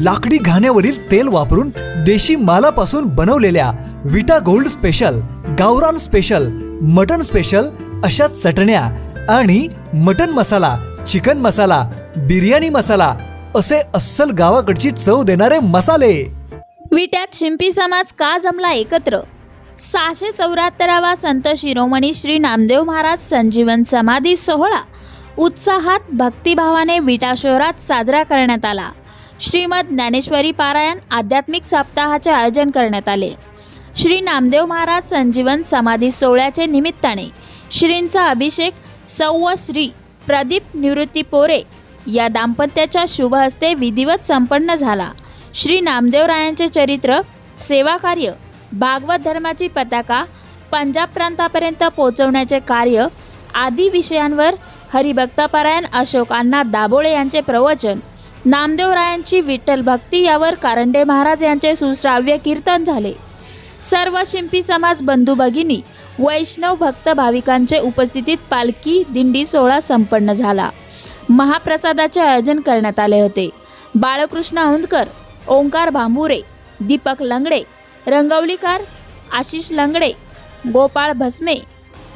लाकडी घाण्यावरील तेल वापरून देशी मालापासून बनवलेल्या विटा गोल्ड स्पेशल गावरान स्पेशल मटन स्पेशल अशा चटण्या आणि मटन मसाला चिकन मसाला बिर्याणी मसाला असे अस्सल गावाकडची चव देणारे मसाले. विट्यात शिंपी समाज का जमला एकत्र? सहाशे चौऱ्याहत्तरावा संत शिरोमणी श्री नामदेव महाराज संजीवन समाधी सोहळा. उत्साहात भक्तिभावाने विटा शहरात साजरा करण्यात आला. श्रीमद ज्ञानेश्वरी पारायण आध्यात्मिक सप्ताहाचे आयोजन करण्यात आले. श्री नामदेव महाराज संजीवन समाधी सोहळ्याचे निमित्ताने श्रींचा अभिषेक सौव श्री प्रदीप निवृत्ती पोरे या दाम्पत्याच्या शुभ हस्ते विधिवत संपन्न झाला. श्री नामदेवरायांचे चरित्र सेवाकार्य भागवत धर्माची पताका पंजाब प्रांतापर्यंत पोहोचवण्याचे कार्य आदी विषयांवर हरिभक्तपरायण अशोक अण्णा दाभोळे यांचे प्रवचन नामदेवरायांची विठ्ठल भक्ती यावर कारंडे महाराज यांचे सुश्राव्य कीर्तन झाले. सर्व शिंपी समाज बंधू भगिनी वैष्णव भक्त भाविकांचे उपस्थितीत पालखी दिंडी सोहळा संपन्न झाला. महाप्रसादाचे आयोजन करण्यात आले होते. बाळकृष्ण औंदकर ओंकार भांबुरे दीपक लंगडे रंगवलीकार आशिष लंगडे गोपाळ भस्मे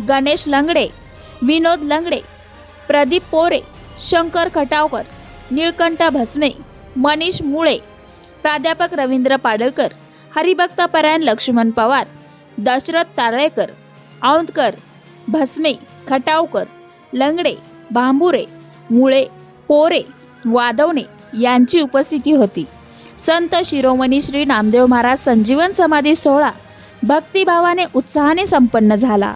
गणेश लंगडे विनोद लंगडे प्रदीप पोरे शंकर खटावकर निळकंठ भस्मे मनीष मुळे प्राध्यापक रवींद्र पाडळकर हरिभक्त परायण लक्ष्मण पवार दशरथ तारळेकर औंदकर भस्मे खटावकर लंगडे भांबुरे मुळे पोरे वादवणे यांची उपस्थिती होती. संत शिरोमणी श्री नामदेव महाराज संजीवन समाधी सोहळा भक्तिभावाने उत्साहाने संपन्न झाला.